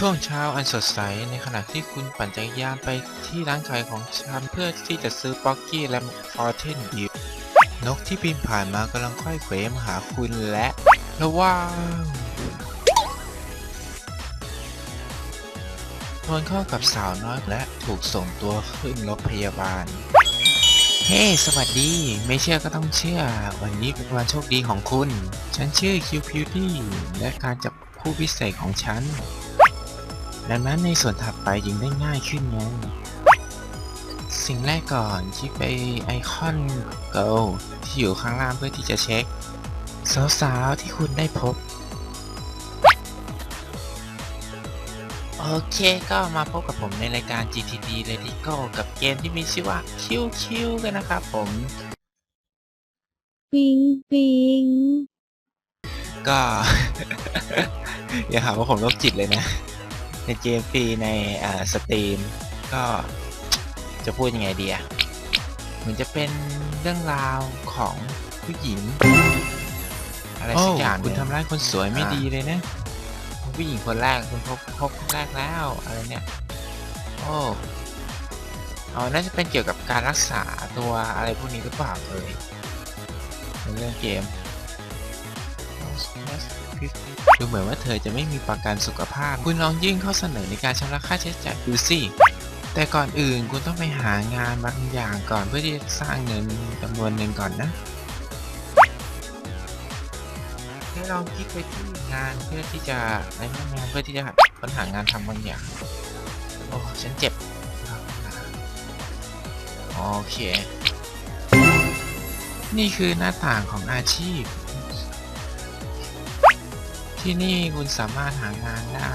ช่วงเช้าอันสดใสในขณะที่คุณปั่นจักรยานไปที่ร้านขายของชำเพื่อที่จะซื้อป๊อกกี้และฟอร์เทนดิวนกที่บินผ่านมากำลังค่อยเขวมาหาคุณและระวังทนเข้ากับสาวน้อยและถูกส่งตัวขึ้นรถพยาบาล เฮ้ สวัสดี ไม่เชื่อก็ต้องเชื่อ วันนี้เป็นวันโชคดีของคุณ ฉันชื่อคิวพิวตี้และการจับผู้พิเศษของฉัน ดังนั้นในส่วนถัดไปยิงได้ง่ายขึ้นไงสิ่งแรกก่อนที่ไปไอคอน Go ที่อยู่ข้างล่างเพื่อที่จะเช็ค สาวๆที่คุณได้พบ โอเคก็มาพบกับผมในรายการ GTD Ready Go กับเกมที่มีชื่อว่าคิวคิวกันนะครับผม ปิงปิงก็ อย่าหาว่าผมโรคจิตเลยนะ ในเกมฟรีในอ่าสตรีมก็จะพูดยังไงดีอะเหมือนจะเป็นเรื่องราวของผู้หญิง อะไรสักอย่างคุณทำร้ายคนสวยไม่ดีเลยนะ ผู้หญิงคนแรกคุณพบพบคนแรกแล้วอะไรเนี่ย โอ้อ๋อน่าจะเป็นเกี่ยวกับการรักษาตัวอะไรพวกนี้หรือเปล่าเลยในเรื่องเกม ดูเหมือนว่าเธอจะไม่มีประกันสุขภาพ คุณลองยื่นข้อเสนอในการชำระค่าใช้จ่ายดูสิแต่ก่อนอื่นคุณต้องไปหางานบางอย่างก่อนเพื่อที่จะสร้างเงินจำนวนหนึ่งก่อนนะให้ลองคลิกไปที่งานเพื่อที่จะในหน้างานเพื่อที่จะค้นหางานทำบางอย่างโอ้ฉันเจ็บโอเค นี่คือหน้าต่างของอาชีพ ที่นี่คุณสามารถหางานได้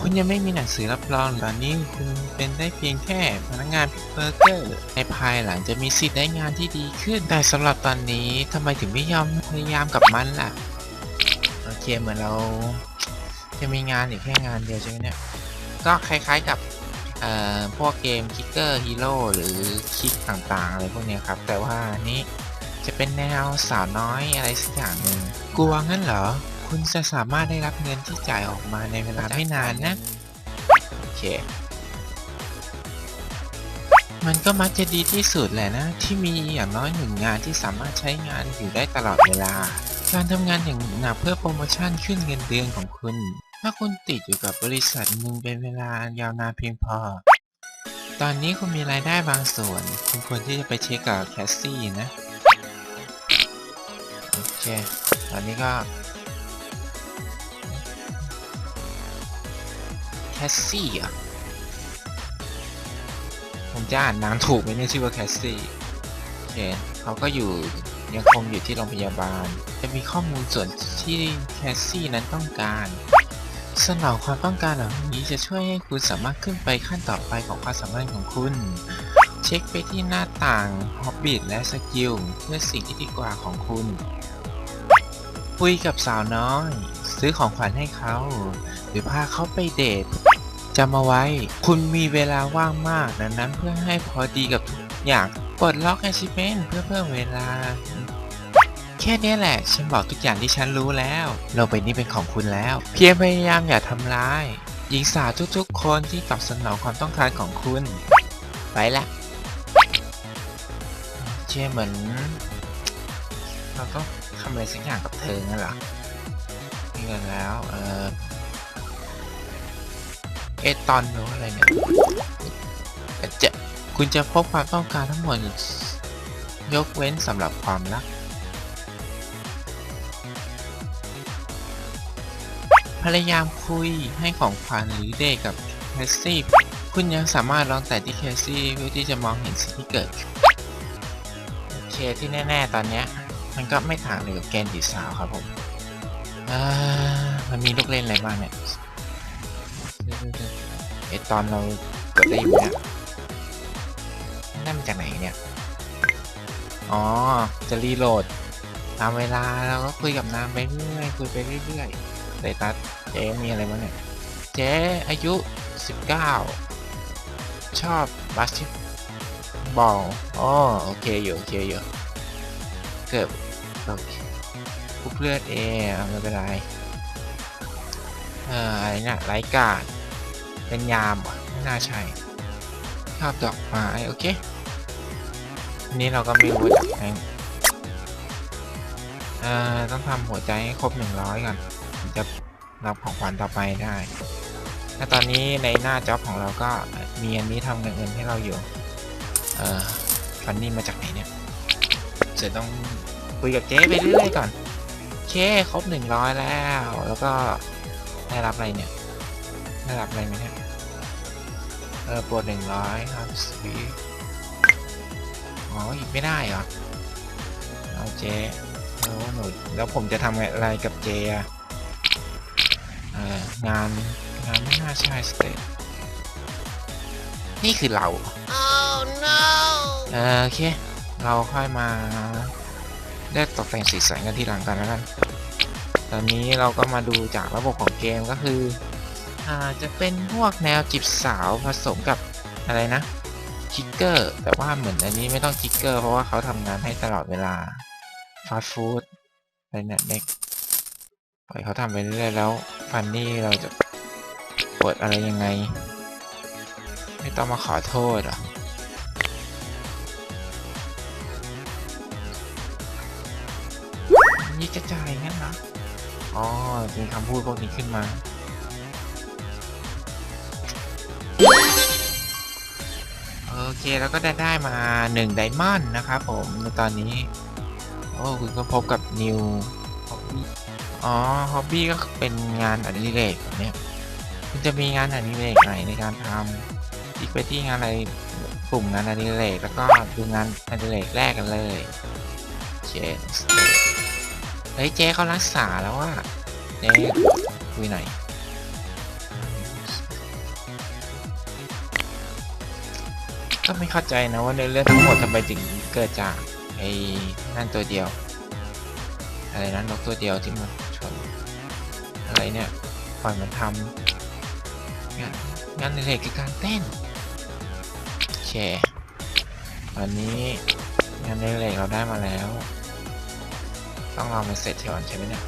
คุณยังไม่มีหนังสือรับรองตอนนี้คุณเป็นได้เพียงแค่พนักงานพิกเบอร์เกอร์ ในภายหลังจะมีสิทธิ์ได้งานที่ดีขึ้น แต่สำหรับตอนนี้ทำไมถึงไม่ยอมพยายามกับมันล่ะ โอเคเหมือนเรา จะมีงานอีกแค่งานเดียวใช่ไหมเนี่ย ก็คล้ายๆกับเอ่อพวกเกมคิกเกอร์ฮีโร่หรือคิกต่างๆอะไรพวกเนี้ยครับ แต่ว่านี้จะเป็นแนวสาวน้อยอะไรสักอย่างหนึ่งกลัวงั้นเหรอ คุณจะสามารถได้รับเงินที่จ่ายออกมาในเวลาไม่นานนะ โอเค มันก็มักจะดีที่สุดแหละนะ ที่มีอย่างน้อยหนึ่งงานที่สามารถใช้งานอยู่ได้ตลอดเวลา การทำงานอย่างหนักเพื่อโปรโมชั่นขึ้นเงินเดือนของคุณ ถ้าคุณติดอยู่กับบริษัทหนึ่งเป็นเวลายาวนานเพียงพอ ตอนนี้คุณมีรายได้บางส่วน คุณควรที่จะไปเช็คกับแคสซี่นะ โอเค ตอนนี้ก็ สซี่อะผมจะอ่านนามถูกไหมเนี่ยชื่อว่าแคสซี่โอเคเขาก็อยู่ยังคงอยู่ที่โรงพยาบาล จะมีข้อมูลส่วนที่แคสซี่นั้นต้องการสนองความต้องการเหล่านี้จะช่วยให้คุณสามารถขึ้นไปขั้นต่อไปของความสามารถของคุณ เช็คไปที่หน้าต่างฮอบบิทและสกิลเพื่อสิ่งที่ดีกว่าของคุณ คุยกับสาวน้อย ซื้อของขวัญให้เขา หรือพาเขาไปเดทำเอาไว้ คุณมีเวลาว่างมากดังนั้นเพื่อให้พอดีกับทุกอย่างปลดล็อก achievement เพื่อเพิ่มเวลา แค่นี้แหละ ฉันบอกทุกอย่างที่ฉันรู้แล้วโลกใบนี้เป็นของคุณแล้ว เพียงพยายามอย่าทำร้าย หญิงสาวทุกๆ คนที่ตอบสนองความต้องการของคุณ ไปละเช่เหมือน เราต้องทำอะไรสักอย่างกับเธองั้นเหรอนี่กันแล้ว เออ เอตอนหรืออะไรเนี่ยจะคุณจะพบความต้องการทั้งหมด ยกเว้นสำหรับความรัก พยายามคุยให้ของขวัญหรือเดทกับแคสซี่ คุณยังสามารถลองแต่ที่แคสซี่เพื่อที่จะมองเห็นสิ่งที่เกิดโอเคที่แน่ ๆ ตอนเนี้ย มันก็ไม่ต่างเลยกับแกนดีสาวครับผมมันมีลูกเล่นอะไรบ้างเนี่ย ตอนเรากดได้อยู่เนี่ยนั่นมาจากไหนเนี่ย อ๋อ จะรีโหลด ตามเวลาเราก็คุยกับนางไปเรื่อยคุยไปเรื่อยๆสตัสเจ๊มีอะไรบ้างเนี่ย เจ๊อายุ 19 ชอบบาสเกตบอลอ๋อโอเคอยู่โอเคอยู่เกิดโอเคกูเพื่อนเองไม่เป็นไร เอ่ออะไรเนี่ยไร้กาด เป็นยามเหรอไม่น่าใช่ชอบดอกไม้โอเคอันนี้เราก็ไม่รู้ว่าจากไหนเอ่อต้องทำหัวใจให้ครบหนึ่งร้อยก่อนถึงจะรับของขวัญต่อไปได้และตอนนี้ในหน้าจ็อบของเราก็มีอันนี้ทำเงินเงินให้เราอยู่ เอ่อฟันนี่มาจากไหนเนี่ยจะต้องคุยกับเจ๊ไปเรื่อยๆก่อนโอเคครบหนึ่งร้อยแล้ว แล้วก็ได้รับอะไรเนี่ย ได้รับอะไรไหมเนี่ย เออปวดหนึ่งร้อยครับสวีอ๋ออีกไม่ได้เหรอ เอาเจ๊แล้วหนูแล้วผมจะทำอะไรกับเจอะเอองานงานไม่น่าใช่สเตทนี่คือเรา Oh no! เออโอเค เราค่อยมาได้ตกแต่งสีสันกันทีหลังกันแล้วกัน ตอนนี้เราก็มาดูจากระบบของเกมก็คือ อาจะเป็นพวกแนวจีบสาวผสมกับอะไรนะคิกเกอร์แต่ว่าเหมือนอันนี้ไม่ต้องคิกเกอร์เพราะว่าเขาทำงานให้ตลอดเวลาฟาสต์ฟู้ดอะไรเนี่ยเน็กปล่อยเขาทำไปเรื่อยๆแล้วฟันนี่เราจะปวดอะไรยังไง ไม่ต้องมาขอโทษหรอนี่จะจ่ายงั้นเหรออ๋อมีคำพูดพวกนี้ขึ้นมา เคแล้วก็ได้ได้มาหนึ่งไดมอนด์นะครับผมในตอนนี้ โอ้คุณก็พบกับนิวฮอบบี้อ๋อฮอบบี้ก็เป็นงานอดิเรกเนี้ยคุณจะมีงานอดิเรกไหนในการทำอีกไปที่งานอะไรปุ่มงานอดิเรกแล้วก็ดูงานอดิเรกแรกกันเลยเชนสเตเฮ้ยเจ๊เขารักษาแล้วว่าเจ๊คุยหน่อย ก็ไม่เข้าใจนะว่าในเรื่องทั้งหมดทำไมถึงเกิดจากไอ้นั่นตัวเดียว อะไรนั้นนกตัวเดียวที่มันชนอะไรเนี่ยปล่อยมันทำงานงานในเล็กคือการเต้นโอเคตอนนี้งานในเล็กเราได้มาแล้ว ต้องรอมันเสร็จก่อนใช่ไหมเนี่ย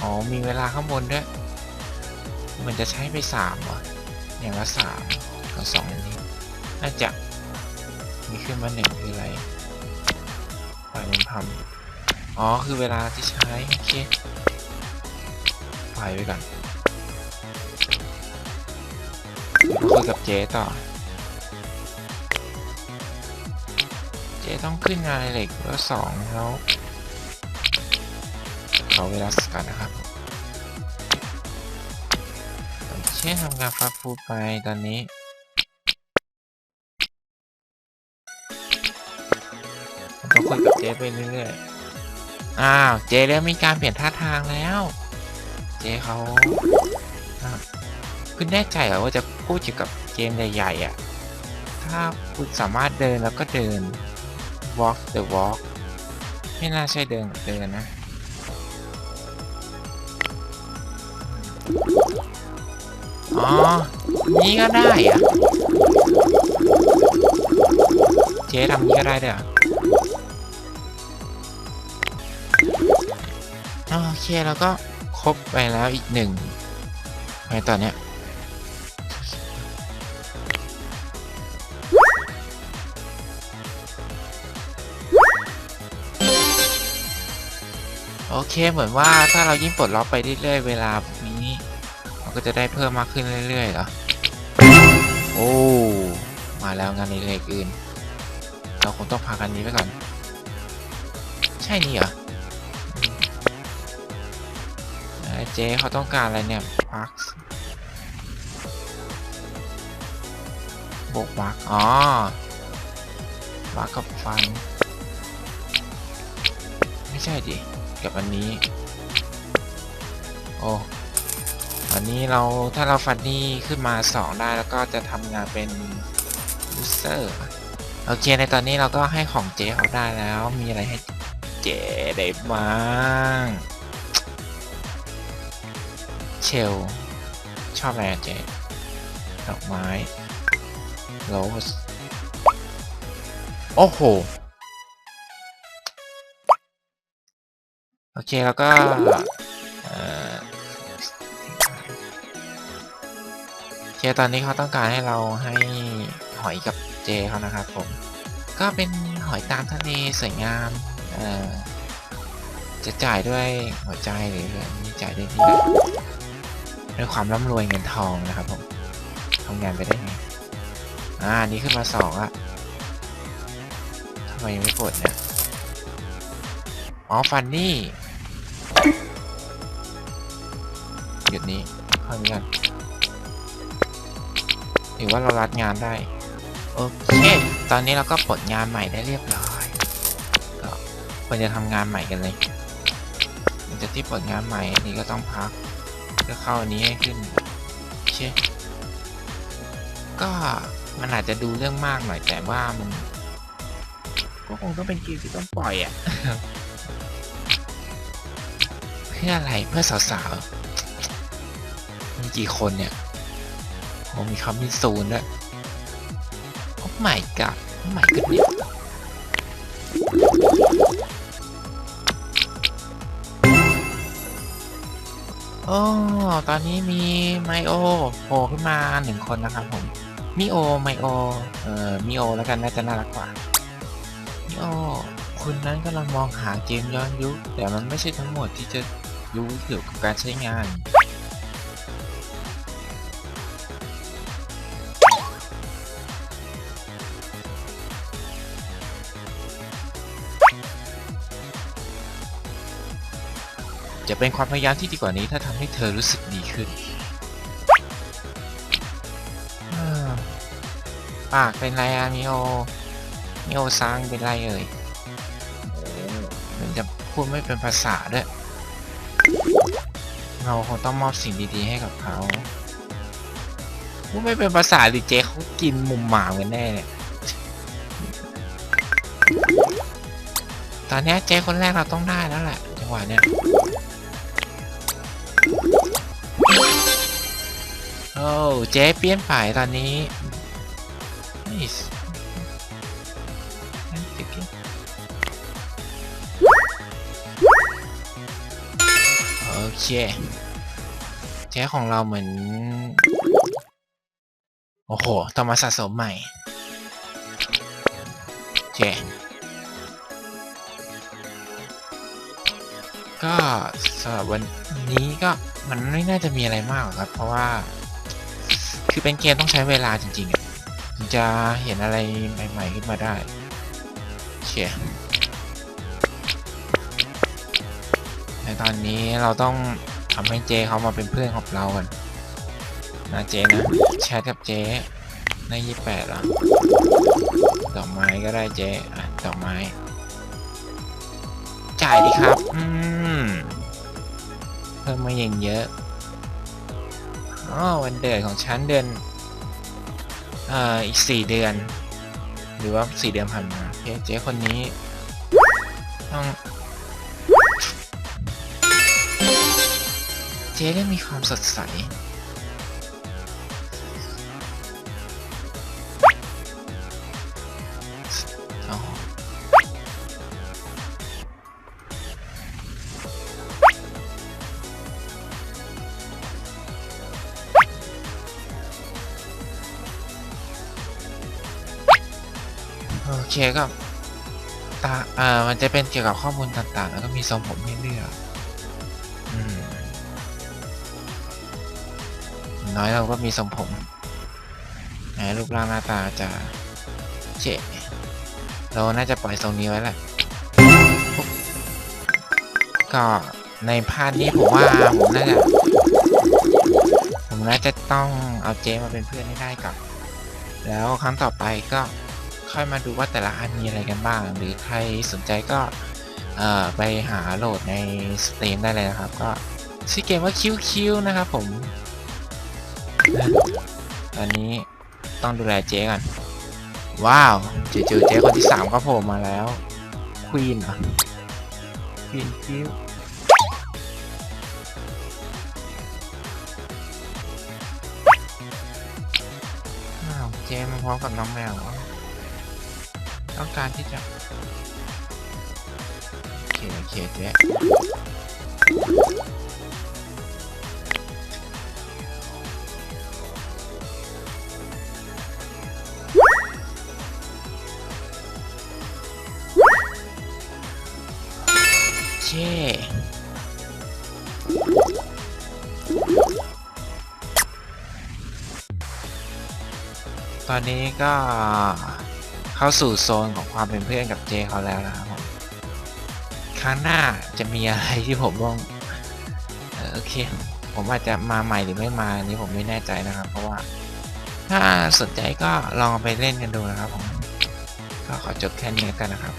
อ๋อมีเวลาข้างบนด้วยมือนจะใช้ไปสามว่ะอย่างละสาม กับสองอันนี้น่าจะมีขึ้นมาหนึ่งคืออะไรปล่อยมันทำอ๋อ คือเวลาที่ใช้ โอเคปล่อยไปก่อนคุยกับเจ๊ต่อ เจต้องขึ้นงานเหล็กแล้วสองแล้วขอเวลาสักกันนะครับเช่ทำงานฟาร์ฟูไปตอนนี้ จ๊ไปเรื่อยๆ อ้าว เจ๊เริ่มมีการเปลี่ยนท่าทางแล้ว เจ๊เขาคุณแน่ใจเหรอว่าจะพูดเกี่ยวกับเกมใหญ่ๆอะ ถ้าคุณสามารถเดินแล้วก็เดิน walk the walk ไม่น่าใช่เดินกับเดินนะ อ๋อ นี้ก็ได้อะเจ๊ทำนี้ก็ได้เด้อ โอเคแล้วก็ครบไปแล้วอีกหนึ่งไปตอนเนี้ยโอเคเหมือนว่าถ้าเรายิ่งปลดล็อกไปเรื่อยๆเวลาพวกนี้มันก็จะได้เพิ่มมากขึ้นเรื่อยๆเหรอโอ้มาแล้วงานในเลกอื่น เราคงต้องพักอันนี้ไว้ก่อน ใช่นี่เหรอ เจ๊เขาต้องการอะไรเนี่ยพักบวกวักอ๋อวักกับฟัน ไม่ใช่ดิ กับอันนี้ โอ้อันนี้เราถ้าเราฟันนี่ขึ้นมา 2 ได้แล้วก็จะทำงานเป็น user โอเค ในตอนนี้เราก็ให้ของเจ๊เขาได้แล้ว มีอะไรให้เจ๊ได้บ้าง เชล ชอบอะไรเจดอกไม้โรสโอ้โห โอเค แล้วก็เคตอนนี้เขาต้องการให้เราให้หอยกับเจเขานะครับผม ก็เป็นหอยตามทะเลสวยงามจะจ่ายด้วยหัวใจหรือไม่จ่ายด้วยนี่ ด้วยความร่ำรวยเงินทองนะครับผมทำงานไปได้ไงอ่านี้ขึ้นมาสองอะทำไมยังไม่กดเนี่ยอ๋อฟันนี่หยุดนี้เข้านี้กันหรือว่าเรารัดงานได้ โอเค ตอนนี้เราก็ปลดงานใหม่ได้เรียบร้อยก็ควรจะทำงานใหม่กันเลยจากที่ปลดงานใหม่นนี้ก็ต้องพัก ก็เข้าอันนี้ให้ขึ้นโอเคก็มันอาจจะดูเรื่องมากหน่อยแต่ว่ามันก็คงต้องเป็นเกมที่ต้องปล่อยอะ่ะ เพื่ออะไรเพื่อสาวๆมีกี่คนเนี่ยโอ้มีคำมีศูนด้วยโอ้ไม่กับโอ้ไม่ อ้ตอนนี้มีไมโอโผล่ขึ้นมาหนึ่งคนนะครับผมมิโอไมโอ เอ่อมิโอแล้วกันน่าจะน่ารักกว่ามิโอคุณนั้นกำลังมองหาเกมย้อนยุคแต่มันไม่ใช่ทั้งหมดที่จะรู้เกี่ยวกับการใช้งาน จะเป็นความพยายามที่ดีกว่านี้ถ้าทำให้เธอรู้สึกดีขึ้นอ่าปากเป็นไรอะมิโอมิโอซังเป็นไรเอ่ยเหมือนจะพูดไม่เป็นภาษาด้วย เราคงต้องมอบสิ่งดีๆให้กับเขาพูดไม่เป็นภาษาหรือเจเขากินมุมหมากันแน่เนี่ยตอนนี้เจคนแรกเราต้องได้แล้วแหละจังหวะเนี้ย เจ๊เปลี่ยนไปตอนนี้ Nice โอเคเจ๊ของเราเหมือน โอ้โห ต้องมาสะสมใหม่โอเคก็สำหรับวันนี้ก็มันไม่น่าจะมีอะไรมากครับ เพราะว่า คือเป็นเกมต้องใช้เวลาจริงๆอะถึงจะเห็นอะไรใหม่ๆขึ้นมาได้เชียในตอนนี้เราต้องทำให้เจเขามาเป็นเพื่อนของเรากันนะเจนะแชทกับเจในยี่แปดอะดอกไม้ก็ได้เจอะดอกไม้ จ่ายดีครับ อืม เพิ่มมาอย่างเยอะ อ๋อวันเดือนของฉันเดือนเอ่ออีกสี่เดือน หรือว่าสี่เดือนผ่านมาเคเจ๊คนนี้ ต้องเจ๊ได้มีความสดใส เคก็ตาอ่อมันจะเป็นเกี่ยวกับข้อมูลต่างๆ แล้วก็มีทรงผมให้เลือกอืมอย่างน้อยเราก็มีทรงผมแหมรูปร่างหน้าตาจะเจ๋เราน่าจะปล่อยทรงนี้ไว้แหละ ก็ในพาร์ทนี้ผมว่าผมน่าจะผมน่าจะต้องเอาเจมาเป็นเพื่อนให้ได้ก่อนแล้วครั้งต่อไปก็ ค่อยมาดูว่าแต่ละอันมีอะไรกันบ้าง หรือใครสนใจก็ไปหาโหลดในสตรีมได้เลยนะครับ ก็ชื่อเกมว่าคิวคิวนะครับผมนะตอนนี้ต้องดูแลเจ๊กัน ว้าวจู่ๆเจ๊คนที่สามก็โผล่มาแล้วควีนเหรอควีนคิวอ้าวเจ๊มาพร้อมกับน้องแมว ต้องการที่จะโอเคโอเคเจ๊เช่ตอนนี้ก็ เข้าสู่โซนของความเป็นเพื่อนกับเจเขาแล้วนะครับผมครั้งหน้าจะมีอะไรที่ผมต้องโอเค ผมอาจจะมาใหม่หรือไม่มาอันนี้ผมไม่แน่ใจนะครับ เพราะว่า ถ้าสนใจก็ลองไปเล่นกันดูนะครับผมก็ขอจบแค่นี้กันนะครับ